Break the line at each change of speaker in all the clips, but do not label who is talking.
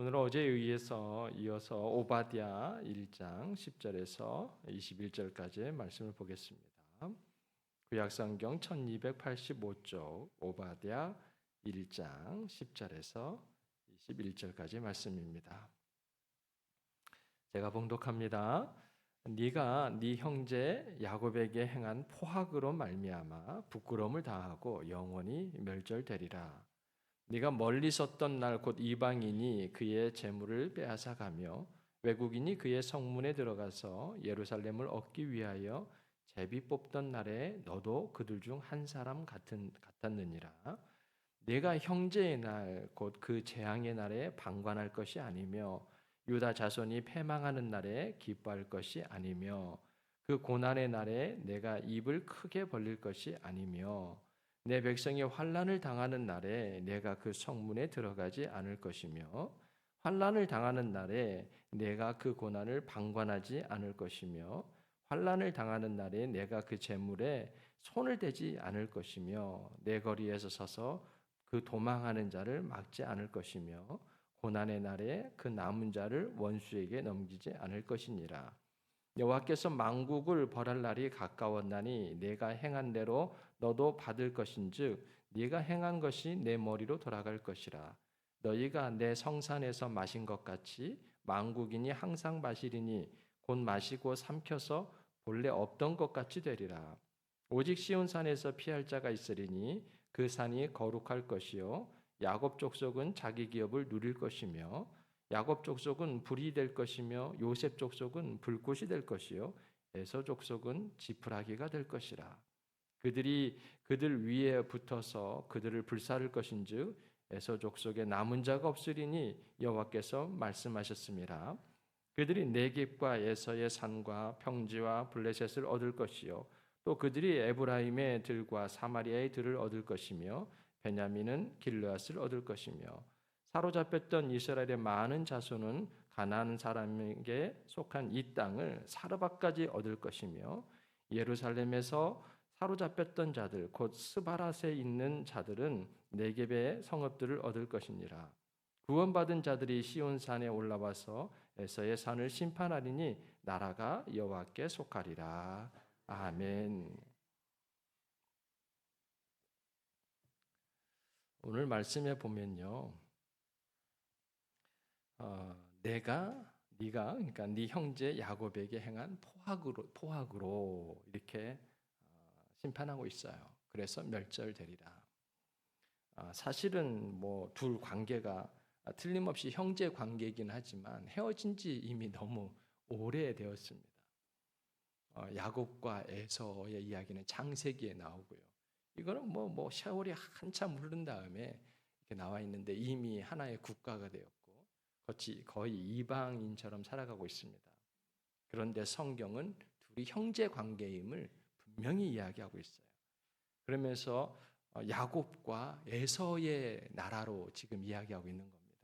오늘 어제에 의해서 이어서 오바댜 1장 10절에서 21절까지의 말씀을 보겠습니다. 구약성경 1285쪽 오바댜 1장 10절에서 21절까지 말씀입니다. 제가 봉독합니다. 네가 네 형제 야곱에게 행한 포악으로 말미암아 부끄러움을 당하고 영원히 멸절되리라. 네가 멀리 섰던 날 곧 이방인이 그의 재물을 빼앗아 가며 외국인이 그의 성문에 들어가서 예루살렘을 얻기 위하여 제비 뽑던 날에 너도 그들 중 한 사람 같은 같았느니라. 내가 형제의 날 곧 그 재앙의 날에 방관할 것이 아니며 유다 자손이 패망하는 날에 기뻐할 것이 아니며 그 고난의 날에 내가 입을 크게 벌릴 것이 아니며 내 백성이 환란을 당하는 날에 내가 그 성문에 들어가지 않을 것이며 환란을 당하는 날에 내가 그 고난을 방관하지 않을 것이며 환란을 당하는 날에 내가 그 재물에 손을 대지 않을 것이며 내 거리에서 서서 그 도망하는 자를 막지 않을 것이며 고난의 날에 그 남은 자를 원수에게 넘기지 않을 것이니라. 여호와께서 만국을 벌할 날이 가까웠나니 내가 행한 대로 너도 받을 것인즉 네가 행한 것이 내 머리로 돌아갈 것이라. 너희가 내 성산에서 마신 것 같이 만국인이 항상 마시리니 곧 마시고 삼켜서 본래 없던 것 같이 되리라. 오직 시온 산에서 피할 자가 있으리니 그 산이 거룩할 것이요 야곱 족속은 자기 기업을 누릴 것이며 야곱 족속은 불이 될 것이며 요셉 족속은 불꽃이 될 것이요. 에서 족속은 지푸라기가 될 것이라. 그들이 그들 위에 붙어서 그들을 불사를 것인즉 에서 족속에 남은 자가 없으리니 여호와께서 말씀하셨습니다. 그들이 네겝과 에서의 산과 평지와 블레셋을 얻을 것이요. 또 그들이 에브라임의 들과 사마리아의 들을 얻을 것이며 베냐민은 길르앗을 얻을 것이며 사로잡혔던 이스라엘의 많은 자손은 가나안 사람에게 속한 이 땅을 사르밧까지 얻을 것이며 예루살렘에서 사로잡혔던 자들 곧 스바랏에 있는 자들은 네겝의 성읍들을 얻을 것이니라 구원받은 자들이 시온 산에 올라와서 에서의 산을 심판하리니 나라가 여호와께 속하리라. 아멘. 오늘 말씀에 보면요, 어, 내가 네가 그러니까 네 형제 야곱에게 행한 포악으로 포악으로 이렇게 어, 심판하고 있어요. 그래서 멸절되리라. 아, 사실은 뭐 둘 관계가 틀림없이 형제 관계이긴 하지만 헤어진 지 이미 너무 오래되었습니다. 어, 야곱과 에서의 이야기는 창세기에 나오고요. 이거는 뭐, 뭐 세월이 한참 흐른 다음에 이렇게 나와 있는데 이미 하나의 국가가 되었고 거의, 거의 이방인처럼 살아가고 있습니다. 그런데 성경은 둘이 형제 관계임을 분명히 이야기하고 있어요. 그러면서 어, 야곱과 에서의 나라로 지금 이야기하고 있는 겁니다.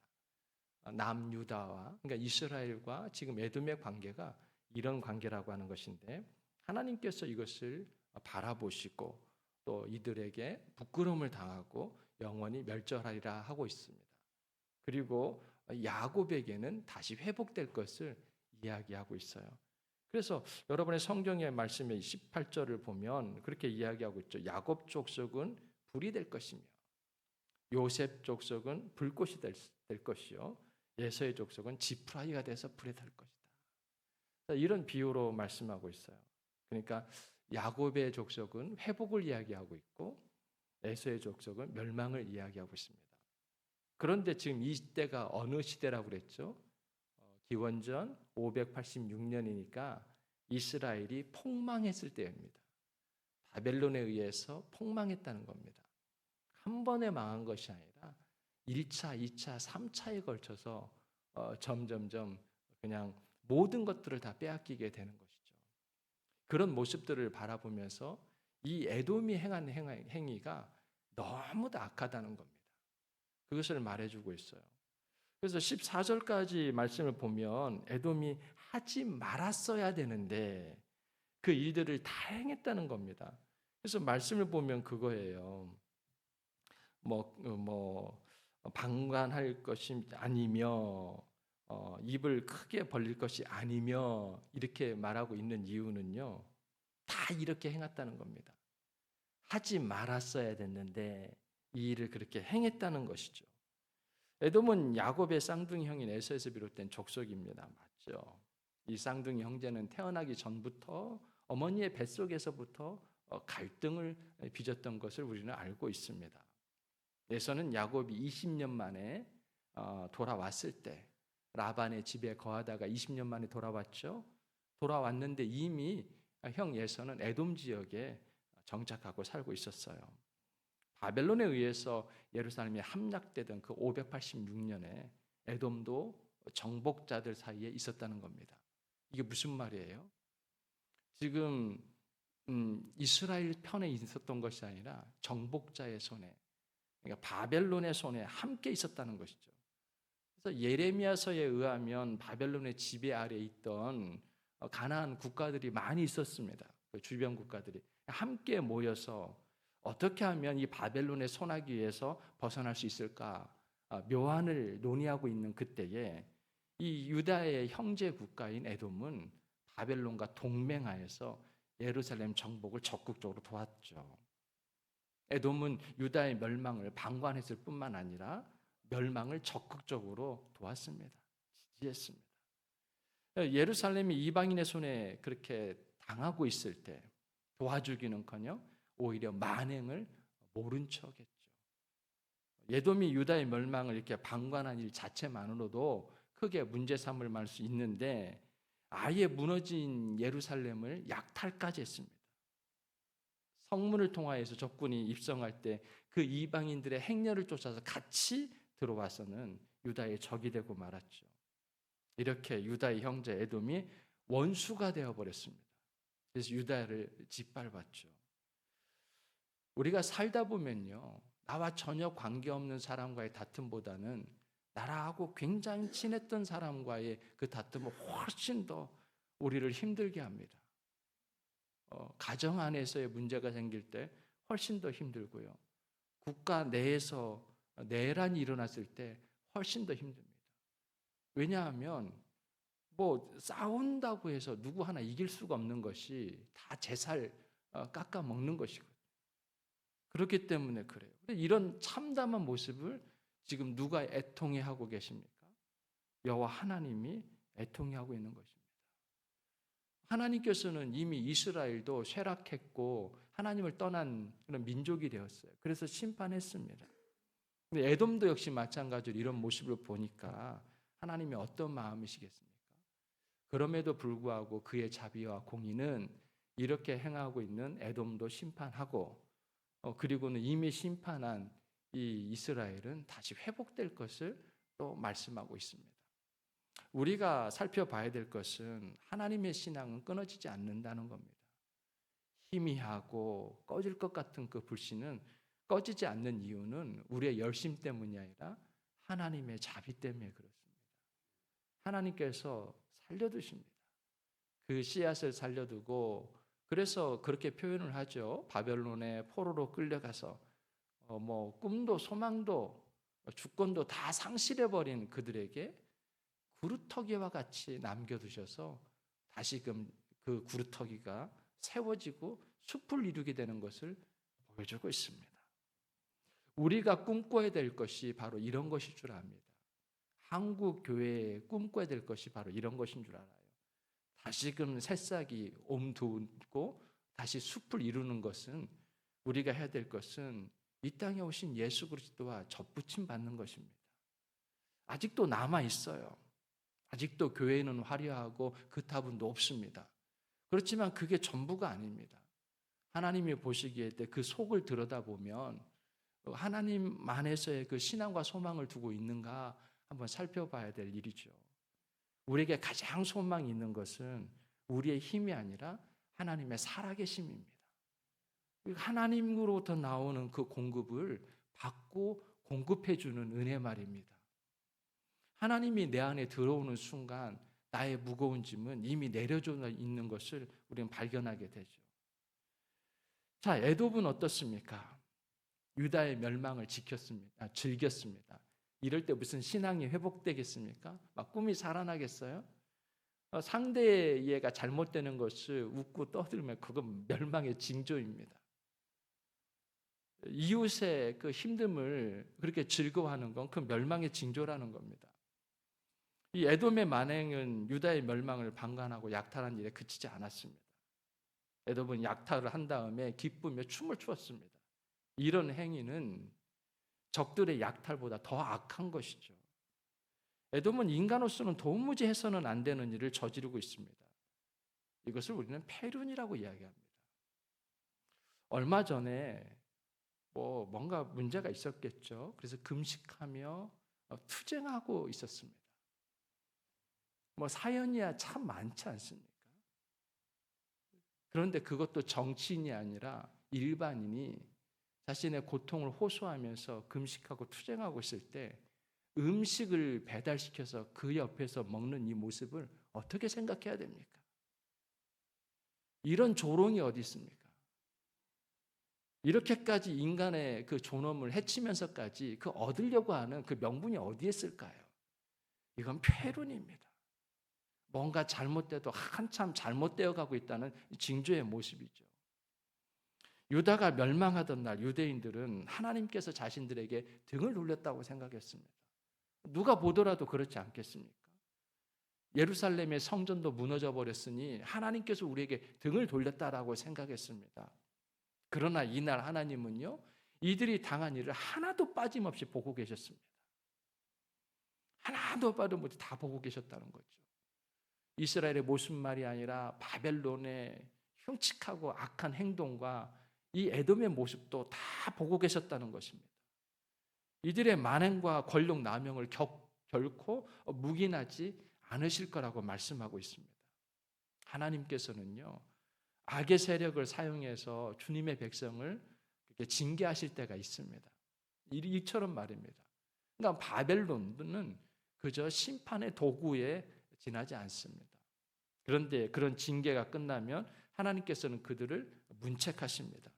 어, 남유다와 그러니까 이스라엘과 지금 에돔의 관계가 이런 관계라고 하는 것인데 하나님께서 이것을 바라보시고 또 이들에게 부끄러움을 당하고 영원히 멸절하리라 하고 있습니다. 그리고 야곱에게는 다시 회복될 것을 이야기하고 있어요. 그래서 여러분의 성경의 말씀의 18절을 보면 그렇게 이야기하고 있죠. 야곱 족속은 불이 될 것이며 요셉 족속은 불꽃이 될, 될 것이요. 예서의 족속은 지푸라기가 돼서 불에 탈 것이다. 이런 비유로 말씀하고 있어요. 그러니까 야곱의 족속은 회복을 이야기하고 있고 에서의 족속은 멸망을 이야기하고 있습니다. 그런데 지금 이 시대가 어느 시대라고 그랬죠? 어, 기원전 586년이니까 이스라엘이 폭망했을 때입니다. 바벨론에 의해서 폭망했다는 겁니다. 한 번에 망한 것이 아니라 1차, 2차, 3차에 걸쳐서 어, 점점점 그냥 모든 것들을 다 빼앗기게 되는 것이죠. 그런 모습들을 바라보면서 이 에돔이 행한 행위가 너무도 악하다는 겁니다. 그것을 말해주고 있어요. 그래서 14절까지 말씀을 보면 에돔이 하지 말았어야 되는데 그 일들을 다 행했다는 겁니다. 그래서 말씀을 보면 그거예요. 뭐, 뭐, 방관할 것이 아니며 어, 입을 크게 벌릴 것이 아니며 이렇게 말하고 있는 이유는요. 다 이렇게 행했다는 겁니다. 하지 말았어야 됐는데 이 일을 그렇게 행했다는 것이죠. 에돔은 야곱의 쌍둥이 형인 에서에서 비롯된 족속입니다. 맞죠? 이 쌍둥이 형제는 태어나기 전부터 어머니의 뱃속에서부터 어, 갈등을 빚었던 것을 우리는 알고 있습니다. 에서는 야곱이 20년 만에 어, 돌아왔을 때 라반의 집에 거하다가 20년 만에 돌아왔죠. 돌아왔는데 이미 형 예서는 에돔 지역에 정착하고 살고 있었어요. 바벨론에 의해서 예루살렘이 함락되던 그 586년에 에돔도 정복자들 사이에 있었다는 겁니다. 이게 무슨 말이에요? 지금 음, 이스라엘 편에 있었던 것이 아니라 정복자의 손에, 그러니까 바벨론의 손에 함께 있었다는 것이죠. 그래서 예레미야서에 의하면 바벨론의 지배 아래 있던 어, 가나안 국가들이 많이 있었습니다. 그 주변 국가들이 함께 모여서 어떻게 하면 이 바벨론의 손아귀에서 벗어날 수 있을까 아, 묘안을 논의하고 있는 그때에 이 유다의 형제 국가인 에돔은 바벨론과 동맹하여서 예루살렘 정복을 적극적으로 도왔죠. 에돔은 유다의 멸망을 방관했을 뿐만 아니라 멸망을 적극적으로 도왔습니다. 지지했습니다. 예루살렘이 이방인의 손에 그렇게 당하고 있을 때 도와주기는커녕 오히려 만행을 모른 척했죠. 예돔이 유다의 멸망을 이렇게 방관한 일 자체만으로도 크게 문제 삼을 말 수 있는데 아예 무너진 예루살렘을 약탈까지 했습니다. 성문을 통하여서 적군이 입성할 때 그 이방인들의 행렬을 쫓아서 같이 들어와서는 유다의 적이 되고 말았죠. 이렇게 유다의 형제 에돔이 원수가 되어 버렸습니다. 그래서 유다를 짓밟았죠. 우리가 살다 보면요. 나와 전혀 관계없는 사람과의 다툼보다는 나라하고 굉장히 친했던 사람과의 그 다툼은 훨씬 더 우리를 힘들게 합니다. 어, 가정 안에서의 문제가 생길 때 훨씬 더 힘들고요. 국가 내에서 내란이 일어났을 때 훨씬 더 힘듭니다. 왜냐하면 뭐 싸운다고 해서 누구 하나 이길 수가 없는 것이 다 제살 어, 깎아 먹는 것이거든요. 그렇기 때문에 그래요. 이런 참담한 모습을 지금 누가 애통해 하고 계십니까? 여호와 하나님이 애통해 하고 있는 것입니다. 하나님께서는 이미 이스라엘도 쇠락했고 하나님을 떠난 그런 민족이 되었어요. 그래서 심판했습니다. 근데 에돔도 역시 마찬가지로 이런 모습을 보니까 하나님이 어떤 마음이시겠습니까? 그럼에도 불구하고 그의 자비와 공의는 이렇게 행하고 있는 에돔도 심판하고 어, 그리고는 이미 심판한 이 이스라엘은 다시 회복될 것을 또 말씀하고 있습니다. 우리가 살펴봐야 될 것은 하나님의 신앙은 끊어지지 않는다는 겁니다. 희미하고 꺼질 것 같은 그 불신은 꺼지지 않는 이유는 우리의 열심 때문이 아니라 하나님의 자비 때문에 그렇습니다. 하나님께서 살려두십니다. 그 씨앗을 살려두고 그래서 그렇게 표현을 하죠. 바벨론의 포로로 끌려가서 어, 뭐 꿈도 소망도 주권도 다 상실해 버린 그들에게 구루터기와 같이 남겨두셔서 다시금 그 구루터기가 세워지고 숲을 이루게 되는 것을 보여주고 있습니다. 우리가 꿈꿔야 될 것이 바로 이런 것일 줄 압니다. 한국 교회에 꿈꿔야 될 것이 바로 이런 것인 줄 알아요. 다시금 새싹이 옴두고 다시 숲을 이루는 것은 우리가 해야 될 것은 이 땅에 오신 예수 그리스도와 접붙임 받는 것입니다. 아직도 남아 있어요. 아직도 교회는 화려하고 그 탑은 높습니다. 그렇지만 그게 전부가 아닙니다. 하나님이 보시기에 그 속을 들여다보면 하나님 안에서의 그 신앙과 소망을 두고 있는가 한번 살펴봐야 될 일이죠. 우리에게 가장 소망이 있는 것은 우리의 힘이 아니라 하나님의 살아계심입니다. 하나님으로부터 나오는 그 공급을 받고 공급해 주는 은혜 말입니다. 하나님이 내 안에 들어오는 순간 나의 무거운 짐은 이미 내려져 있는 것을 우리는 발견하게 되죠. 자, 에돔은 어떻습니까? 유다의 멸망을 지켰습니다. 아, 즐겼습니다. 이럴 때 무슨 신앙이 회복되겠습니까? 막 꿈이 살아나겠어요? 어, 상대의 이해가 잘못되는 것을 웃고 떠들면 그건 멸망의 징조입니다. 이웃의 그 힘듦을 그렇게 즐거워하는 건 그 멸망의 징조라는 겁니다. 이 에돔의 만행은 유다의 멸망을 방관하고 약탈한 일에 그치지 않았습니다. 에돔은 약탈을 한 다음에 기쁘며 춤을 추었습니다. 이런 행위는 적들의 약탈보다 더 악한 것이죠. 에돔은 인간으로서는 도무지 해서는 안 되는 일을 저지르고 있습니다. 이것을 우리는 폐륜이라고 이야기합니다. 얼마 전에 뭐 뭔가 문제가 있었겠죠. 그래서 금식하며 어, 투쟁하고 있었습니다. 뭐 사연이야 참 많지 않습니까? 그런데 그것도 정치인이 아니라 일반인이 자신의 고통을 호소하면서 금식하고 투쟁하고 있을 때 음식을 배달시켜서 그 옆에서 먹는 이 모습을 어떻게 생각해야 됩니까? 이런 조롱이 어디 있습니까? 이렇게까지 인간의 그 존엄을 해치면서까지 그 얻으려고 하는 그 명분이 어디에 있을까요? 이건 폐륜입니다. 뭔가 잘못돼도 한참 잘못되어 가고 있다는 징조의 모습이죠. 유다가 멸망하던 날 유대인들은 하나님께서 자신들에게 등을 돌렸다고 생각했습니다. 누가 보더라도 그렇지 않겠습니까? 예루살렘의 성전도 무너져 버렸으니 하나님께서 우리에게 등을 돌렸다라고 생각했습니다. 그러나 이날 하나님은요, 이들이 당한 일을 하나도 빠짐없이 보고 계셨습니다. 하나도 빠짐없이 다 보고 계셨다는 거죠. 이스라엘의 모습 말이 아니라 바벨론의 흉측하고 악한 행동과 이 에돔의 모습도 다 보고 계셨다는 것입니다. 이들의 만행과 권력 남용을 격, 결코 묵인하지 않으실 거라고 말씀하고 있습니다. 하나님께서는요, 악의 세력을 사용해서 주님의 백성을 징계하실 때가 있습니다. 이처럼 말입니다. 그러니까 바벨론은 그저 심판의 도구에 지나지 않습니다. 그런데 그런 징계가 끝나면 하나님께서는 그들을 문책하십니다.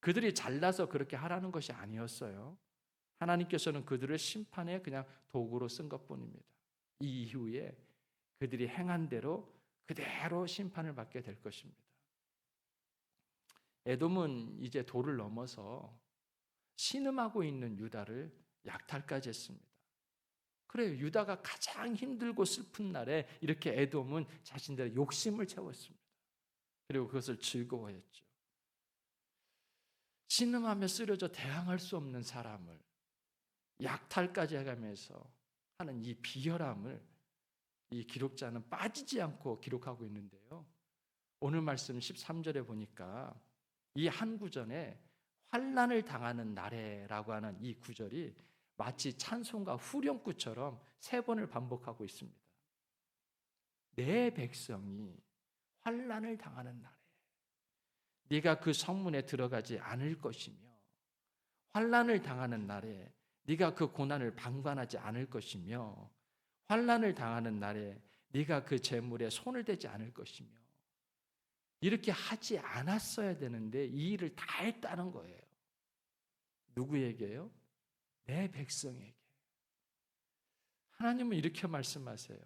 그들이 잘나서 그렇게 하라는 것이 아니었어요. 하나님께서는 그들을 심판의 그냥 도구로 쓴 것뿐입니다. 이 이후에 그들이 행한 대로 그대로 심판을 받게 될 것입니다. 에돔은 이제 도를 넘어서 신음하고 있는 유다를 약탈까지 했습니다. 그래요. 유다가 가장 힘들고 슬픈 날에 이렇게 에돔은 자신들의 욕심을 채웠습니다. 그리고 그것을 즐거워했죠. 신음하며 쓰러져 대항할 수 없는 사람을 약탈까지 해가면서 하는 이 비열함을 이 기록자는 빠지지 않고 기록하고 있는데요. 오늘 말씀 13절에 보니까 이 한 구절에 환란을 당하는 날에라고 하는 이 구절이 마치 찬송가 후렴구처럼 세 번을 반복하고 있습니다. 내 백성이 환란을 당하는 날에 네가 그 성문에 들어가지 않을 것이며 환란을 당하는 날에 네가 그 고난을 방관하지 않을 것이며 환란을 당하는 날에 네가 그 재물에 손을 대지 않을 것이며 이렇게 하지 않았어야 되는데 이 일을 다 했다는 거예요. 누구에게요? 내 백성에게. 하나님은 이렇게 말씀하세요.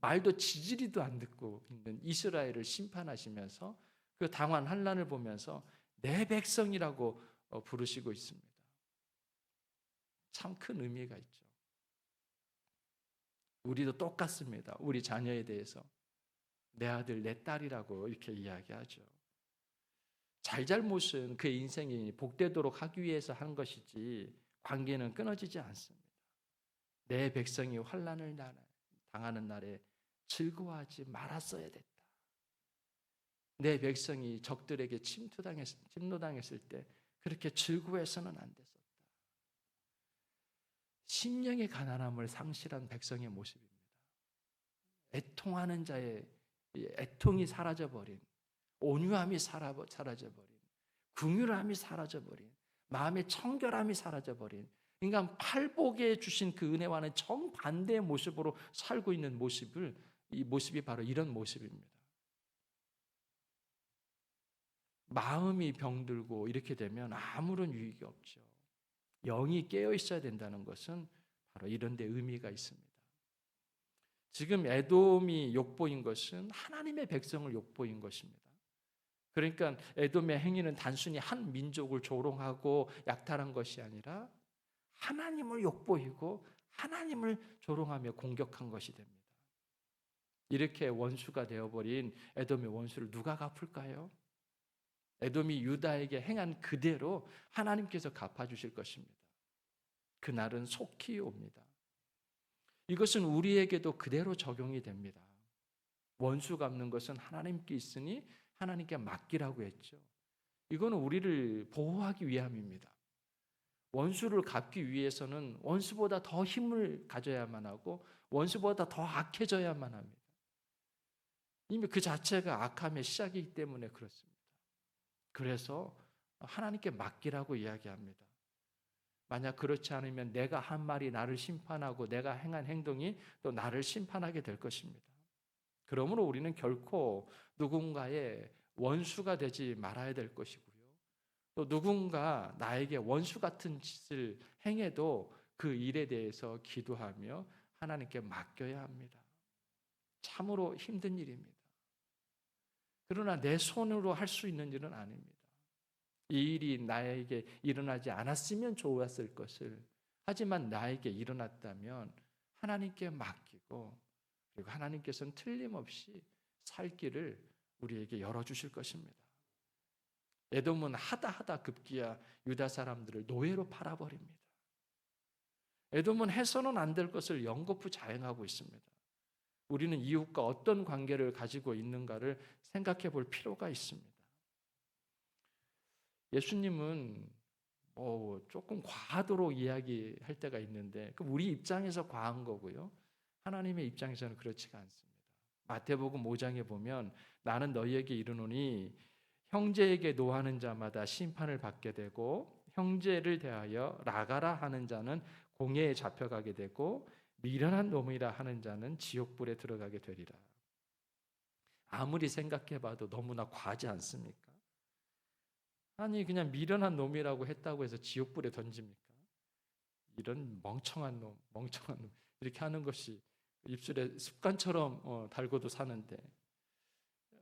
말도 지지리도 안 듣고 있는 이스라엘을 심판하시면서 그 당한 환란을 보면서 내 백성이라고 어, 부르시고 있습니다. 참 큰 의미가 있죠. 우리도 똑같습니다. 우리 자녀에 대해서 내 아들, 내 딸이라고 이렇게 이야기하죠. 잘잘못은 그의 인생이 복되도록 하기 위해서 한 것이지 관계는 끊어지지 않습니다. 내 백성이 환란을 당하는 날에 즐거워하지 말았어야 됐다. 내 백성이 적들에게 침투당했, 침노당했을 때 그렇게 즐거워해서는 안 됐었다. 심령의 가난함을 상실한 백성의 모습입니다. 애통하는 자의 애통이 사라져버린 온유함이 사라져버린 긍휼함이 사라져버린 마음의 청결함이 사라져버린 인간 팔복에 주신 그 은혜와는 정반대의 모습으로 살고 있는 모습을 이 모습이 바로 이런 모습입니다. 마음이 병들고 이렇게 되면 아무런 유익이 없죠. 영이 깨어 있어야 된다는 것은 바로 이런 데 의미가 있습니다. 지금 에돔이 욕보인 것은 하나님의 백성을 욕보인 것입니다. 그러니까 에돔의 행위는 단순히 한 민족을 조롱하고 약탈한 것이 아니라 하나님을 욕보이고 하나님을 조롱하며 공격한 것이 됩니다. 이렇게 원수가 되어버린 에돔의 원수를 누가 갚을까요? 에돔이 유다에게 행한 그대로 하나님께서 갚아주실 것입니다. 그날은 속히 옵니다. 이것은 우리에게도 그대로 적용이 됩니다. 원수 갚는 것은 하나님께 있으니 하나님께 맡기라고 했죠. 이거는 우리를 보호하기 위함입니다. 원수를 갚기 위해서는 원수보다 더 힘을 가져야만 하고 원수보다 더 악해져야만 합니다. 이미 그 자체가 악함의 시작이기 때문에 그렇습니다. 그래서 하나님께 맡기라고 이야기합니다. 만약 그렇지 않으면 내가 한 말이 나를 심판하고 내가 행한 행동이 또 나를 심판하게 될 것입니다. 그러므로 우리는 결코 누군가의 원수가 되지 말아야 될 것이고요. 또 누군가 나에게 원수 같은 짓을 행해도 그 일에 대해서 기도하며 하나님께 맡겨야 합니다. 참으로 힘든 일입니다. 그러나 내 손으로 할 수 있는 일은 아닙니다. 이 일이 나에게 일어나지 않았으면 좋았을 것을 하지만 나에게 일어났다면 하나님께 맡기고 그리고 하나님께서는 틀림없이 살 길을 우리에게 열어 주실 것입니다. 에돔은 하다 하다 급기야 유다 사람들을 노예로 팔아버립니다. 에돔은 해서는 안 될 것을 연거푸 자행하고 있습니다. 우리는 이웃과 어떤 관계를 가지고 있는가를 생각해 볼 필요가 있습니다. 예수님은 뭐 조금 과하도록 이야기할 때가 있는데 그 우리 입장에서 과한 거고요. 하나님의 입장에서는 그렇지가 않습니다. 마태복음 5장에 보면 나는 너희에게 이르노니 형제에게 노하는 자마다 심판을 받게 되고 형제를 대하여 나가라 하는 자는 공회에 잡혀가게 되고 미련한 놈이라 하는 자는 지옥불에 들어가게 되리라. 아무리 생각해봐도 너무나 과하지 않습니까? 아니 그냥 미련한 놈이라고 했다고 해서 지옥불에 던집니까? 이런 멍청한 놈, 멍청한 놈 이렇게 하는 것이 입술에 습관처럼 어, 달고도 사는데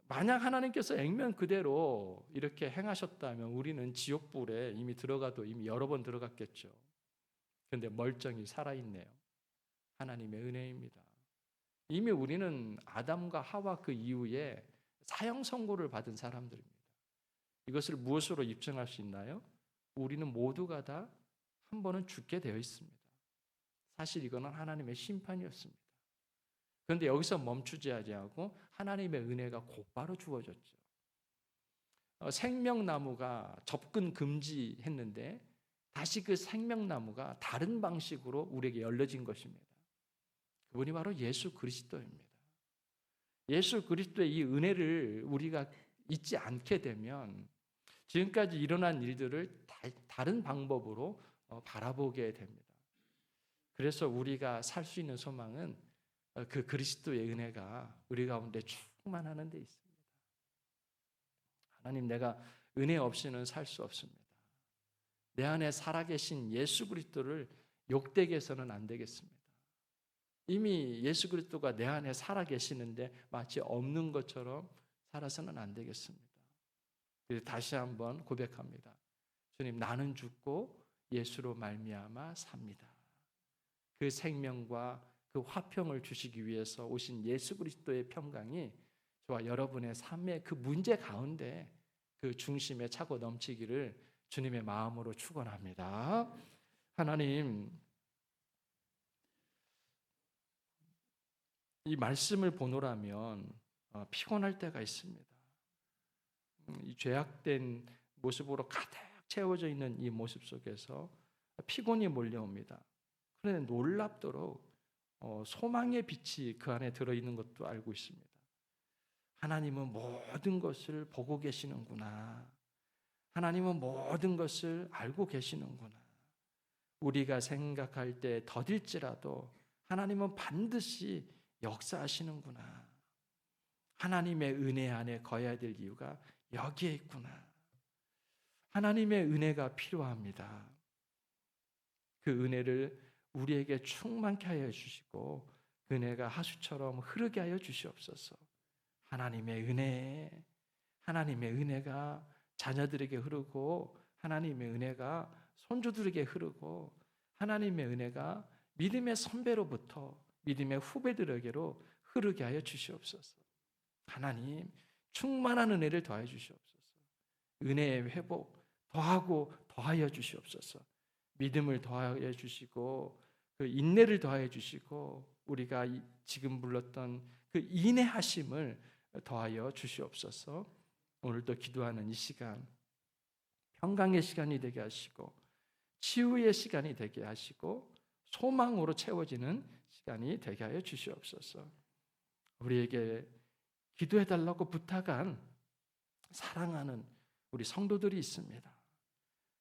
만약 하나님께서 액면 그대로 이렇게 행하셨다면 우리는 지옥불에 이미 들어가도 이미 여러 번 들어갔겠죠. 그런데 멀쩡히 살아있네요. 하나님의 은혜입니다. 이미 우리는 아담과 하와 그 이후에 사형 선고를 받은 사람들입니다. 이것을 무엇으로 입증할 수 있나요? 우리는 모두가 다 한 번은 죽게 되어 있습니다. 사실 이거는 하나님의 심판이었습니다. 그런데 여기서 멈추지 아니하고 하나님의 은혜가 곧바로 주어졌죠. 어, 생명나무가 접근 금지했는데 다시 그 생명나무가 다른 방식으로 우리에게 열려진 것입니다. 그분이 바로 예수 그리스도입니다. 예수 그리스도의 이 은혜를 우리가 잊지 않게 되면 지금까지 일어난 일들을 다 른 방법으로 어, 바라보게 됩니다. 그래서 우리가 살 수 있는 소망은 어, 그 그리스도의 은혜가 우리 가운데 충만하는 데 있습니다. 하나님 내가 은혜 없이는 살 수 없습니다. 내 안에 살아계신 예수 그리스도를 욕되게 해서는 안 되겠습니다. 이미 예수 그리스도가 내 안에 살아 계시는데 마치 없는 것처럼 살아서는 안 되겠습니다. 그래서 다시 한번 고백합니다. 주님 나는 죽고 예수로 말미암아 삽니다. 그 생명과 그 화평을 주시기 위해서 오신 예수 그리스도의 평강이 저와 여러분의 삶의 그 문제 가운데 그 중심에 차고 넘치기를 주님의 마음으로 축원합니다. 하나님 이 말씀을 보노라면 어, 피곤할 때가 있습니다. 음, 이 죄악된 모습으로 가득 채워져 있는 이 모습 속에서 피곤이 몰려옵니다. 그런데 놀랍도록 어, 소망의 빛이 그 안에 들어 있는 것도 알고 있습니다. 하나님은 모든 것을 보고 계시는구나. 하나님은 모든 것을 알고 계시는구나. 우리가 생각할 때 더딜지라도 하나님은 반드시 역사하시는구나. 하나님의 은혜 안에 거해야 될 이유가 여기에 있구나. 하나님의 은혜가 필요합니다. 그 은혜를 우리에게 충만케 하여 주시고 그 은혜가 하수처럼 흐르게 하여 주시옵소서. 하나님의 은혜, 하나님의 은혜가 자녀들에게 흐르고 하나님의 은혜가 손주들에게 흐르고 하나님의 은혜가 믿음의 선배로부터 믿음의 후배들에게로 흐르게 하여 주시옵소서. 하나님 충만한 은혜를 더하여 주시옵소서. 은혜의 회복 더하고 더하여 주시옵소서. 믿음을 더하여 주시고 그 인내를 더하여 주시고 우리가 이- 지금 불렀던 그 인내하심을 더하여 주시옵소서. 오늘도 기도하는 이 시간 평강의 시간이 되게 하시고 치유의 시간이 되게 하시고 소망으로 채워지는 시간이 되게 하여 주시옵소서. 우리에게 기도해 달라고 부탁한 사랑하는 우리 성도들이 있습니다.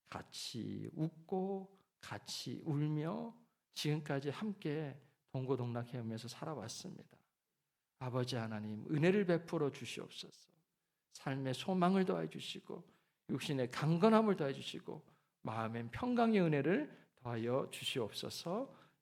같이 웃고 같이 울며 지금까지 함께 동고동락해 오면서 살아왔습니다. 아버지 하나님 은혜를 베풀어 주시옵소서. 삶의 소망을 더해 주시고 육신의 강건함을 더해 주시고 마음의 평강의 은혜를 더하여 주시옵소서.